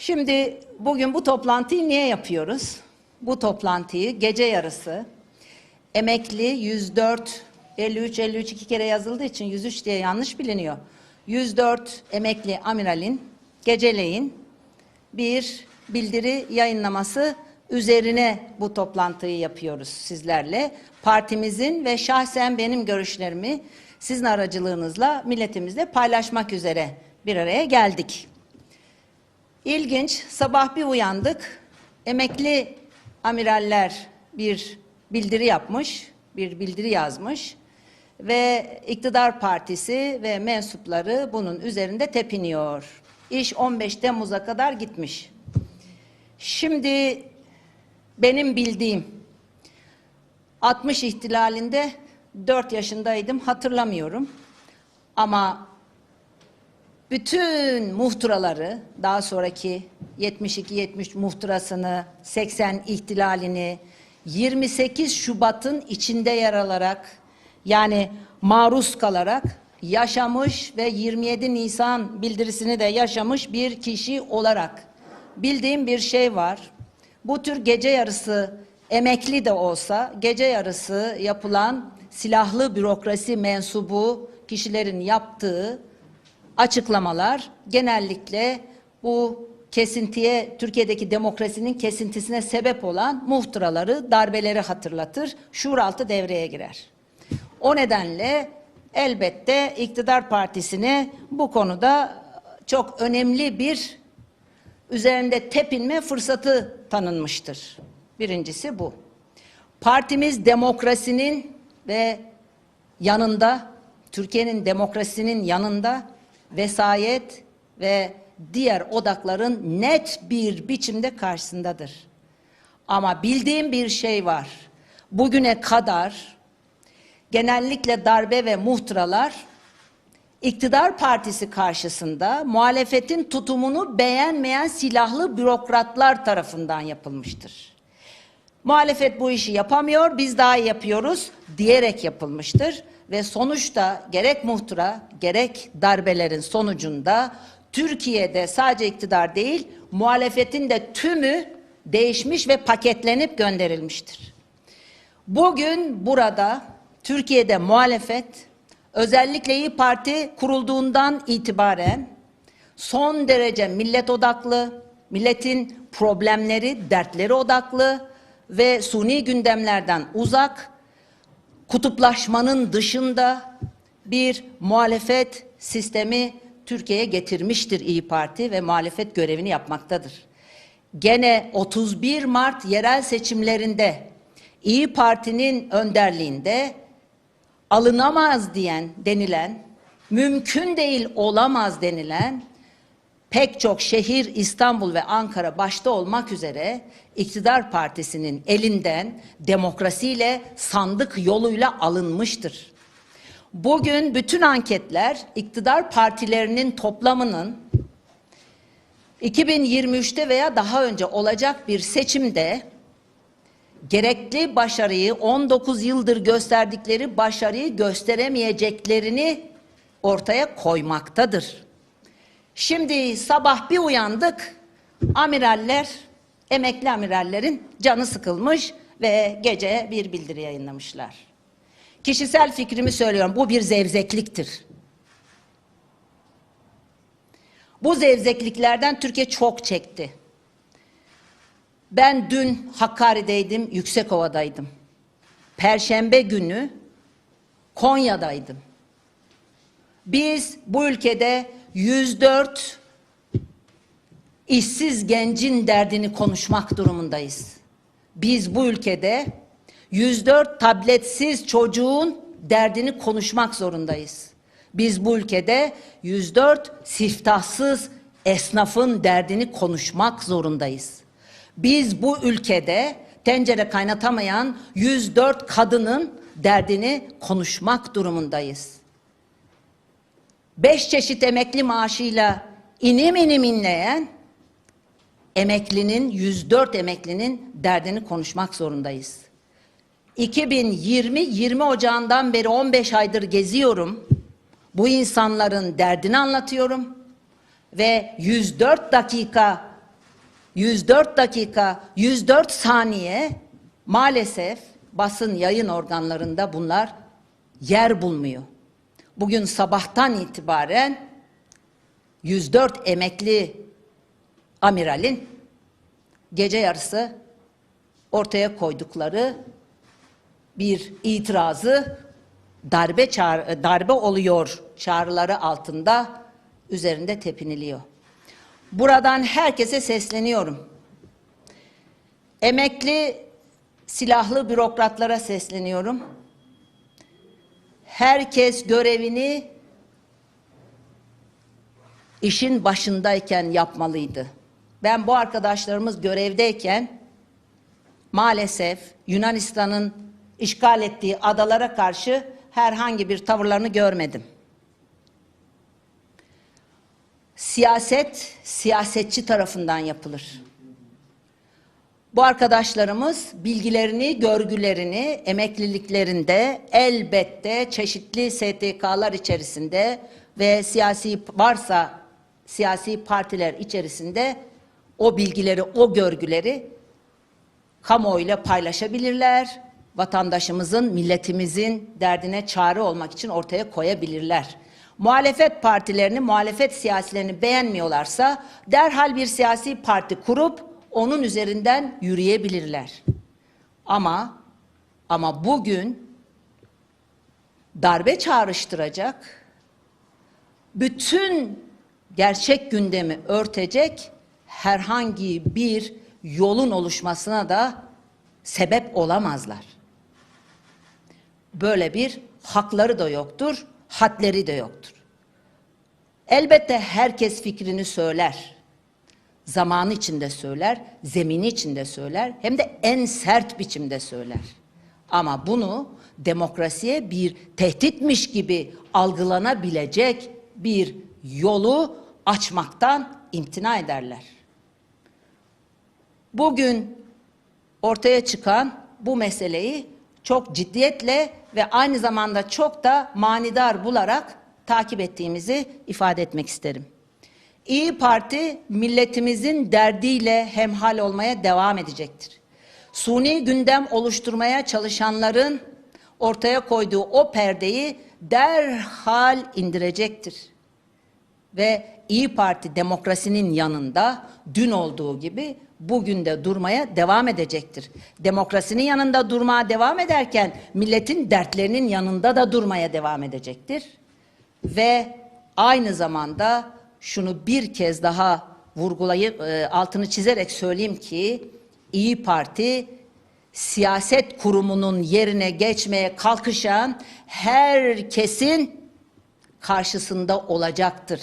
Şimdi bugün bu toplantıyı niye yapıyoruz? Bu toplantıyı gece yarısı emekli 104 53 53 iki kere yazıldığı için 103 diye yanlış biliniyor. 104 emekli amiralin geceleyin bir bildiri yayınlaması üzerine bu toplantıyı yapıyoruz sizlerle. Partimizin ve şahsen benim görüşlerimi sizin aracılığınızla milletimizle paylaşmak üzere bir araya geldik. İlginç, sabah bir uyandık. Emekli amiraller bir bildiri yapmış, bir bildiri yazmış ve iktidar partisi ve mensupları bunun üzerinde tepiniyor. İş 15 Temmuz'a kadar gitmiş. Şimdi benim bildiğim 60 ihtilalinde 4 yaşındaydım hatırlamıyorum. Ama bütün muhtıraları daha sonraki 72-73 muhtırasını 80 ihtilalini 28 Şubat'ın içinde yer alarak yani maruz kalarak yaşamış ve 27 Nisan bildirisini de yaşamış bir kişi olarak bildiğim bir şey var. Bu tür gece yarısı emekli de olsa gece yarısı yapılan silahlı bürokrasi mensubu kişilerin yaptığı açıklamalar genellikle bu kesintiye, Türkiye'deki demokrasinin kesintisine sebep olan muhtıraları, darbeleri hatırlatır. Şuuraltı devreye girer. O nedenle elbette iktidar partisine bu konuda çok önemli bir üzerinde tepinme fırsatı tanınmıştır. Birincisi bu. Partimiz demokrasinin ve yanında, Türkiye'nin demokrasinin yanında vesayet ve diğer odakların net bir biçimde karşısındadır. Ama bildiğim bir şey var. Bugüne kadar genellikle darbe ve muhtıralar iktidar partisi karşısında muhalefetin tutumunu beğenmeyen silahlı bürokratlar tarafından yapılmıştır. Muhalefet bu işi yapamıyor, biz daha yapıyoruz diyerek yapılmıştır ve sonuçta gerek muhtıra gerek darbelerin sonucunda Türkiye'de sadece iktidar değil muhalefetin de tümü değişmiş ve paketlenip gönderilmiştir. Bugün burada Türkiye'de muhalefet özellikle İyi Parti kurulduğundan itibaren son derece millet odaklı, milletin problemleri, dertleri odaklı ve suni gündemlerden uzak, kutuplaşmanın dışında bir muhalefet sistemi Türkiye'ye getirmiştir İyi Parti ve muhalefet görevini yapmaktadır. Gene 31 Mart yerel seçimlerinde İyi Parti'nin önderliğinde alınamaz diyen denilen, mümkün değil olamaz denilen pek çok şehir İstanbul ve Ankara başta olmak üzere iktidar partisinin elinden demokrasiyle sandık yoluyla alınmıştır. Bugün bütün anketler iktidar partilerinin toplamının 2023'te veya daha önce olacak bir seçimde gerekli başarıyı 19 yıldır gösterdikleri başarıyı gösteremeyeceklerini ortaya koymaktadır. Şimdi sabah bir uyandık. Amiraller, emekli amirallerin canı sıkılmış ve gece bir bildiri yayınlamışlar. Kişisel fikrimi söylüyorum. Bu bir zevzekliktir. Bu zevzekliklerden Türkiye çok çekti. Ben dün Hakkari'deydim, Yüksekova'daydım. Perşembe günü Konya'daydım. Biz bu ülkede 104 işsiz gencin derdini konuşmak durumundayız. Biz bu ülkede 104 tabletsiz çocuğun derdini konuşmak zorundayız. Biz bu ülkede 104 siftahsız esnafın derdini konuşmak zorundayız. Biz bu ülkede tencere kaynatamayan 104 kadının derdini konuşmak durumundayız. Beş çeşit emekli maaşıyla inim inim inleyen emeklinin 104 emeklinin derdini konuşmak zorundayız. 2020 20 Ocağı'ndan beri 15 aydır geziyorum. Bu insanların derdini anlatıyorum ve 104 dakika 104 dakika, 104 saniye maalesef basın yayın organlarında bunlar yer bulmuyor. Bugün sabahtan itibaren 104 emekli amiralin gece yarısı ortaya koydukları bir itirazı darbe çağrı, darbe oluyor çağrıları altında üzerinde tepiniliyor. Buradan herkese sesleniyorum. Emekli silahlı bürokratlara sesleniyorum. Herkes görevini işin başındayken yapmalıydı. Ben bu arkadaşlarımız görevdeyken maalesef Yunanistan'ın işgal ettiği adalara karşı herhangi bir tavırlarını görmedim. Siyaset siyasetçi tarafından yapılır. Bu arkadaşlarımız bilgilerini, görgülerini emekliliklerinde elbette çeşitli STK'lar içerisinde ve siyasi varsa siyasi partiler içerisinde o bilgileri, o görgüleri kamuoyuyla paylaşabilirler. Vatandaşımızın, milletimizin derdine çare olmak için ortaya koyabilirler. Muhalefet partilerini, muhalefet siyasilerini beğenmiyorlarsa derhal bir siyasi parti kurup onun üzerinden yürüyebilirler. Ama ama bugün darbe çağrıştıracak, bütün gerçek gündemi örtecek herhangi bir yolun oluşmasına da sebep olamazlar. Böyle bir hakları da yoktur, hadleri de yoktur. Elbette herkes fikrini söyler. Zamanı içinde söyler, zemini içinde söyler, hem de en sert biçimde söyler. Ama bunu demokrasiye bir tehditmiş gibi algılanabilecek bir yolu açmaktan imtina ederler. Bugün ortaya çıkan bu meseleyi çok ciddiyetle ve aynı zamanda çok da manidar bularak takip ettiğimizi ifade etmek isterim. İyi Parti milletimizin derdiyle hemhal olmaya devam edecektir. Suni gündem oluşturmaya çalışanların ortaya koyduğu o perdeyi derhal indirecektir. Ve İyi Parti demokrasinin yanında dün olduğu gibi bugün de durmaya devam edecektir. Demokrasinin yanında durmaya devam ederken milletin dertlerinin yanında da durmaya devam edecektir. Ve aynı zamanda şunu bir kez daha vurgulayıp e, altını çizerek söyleyeyim ki İyi Parti siyaset kurumunun yerine geçmeye kalkışan herkesin karşısında olacaktır.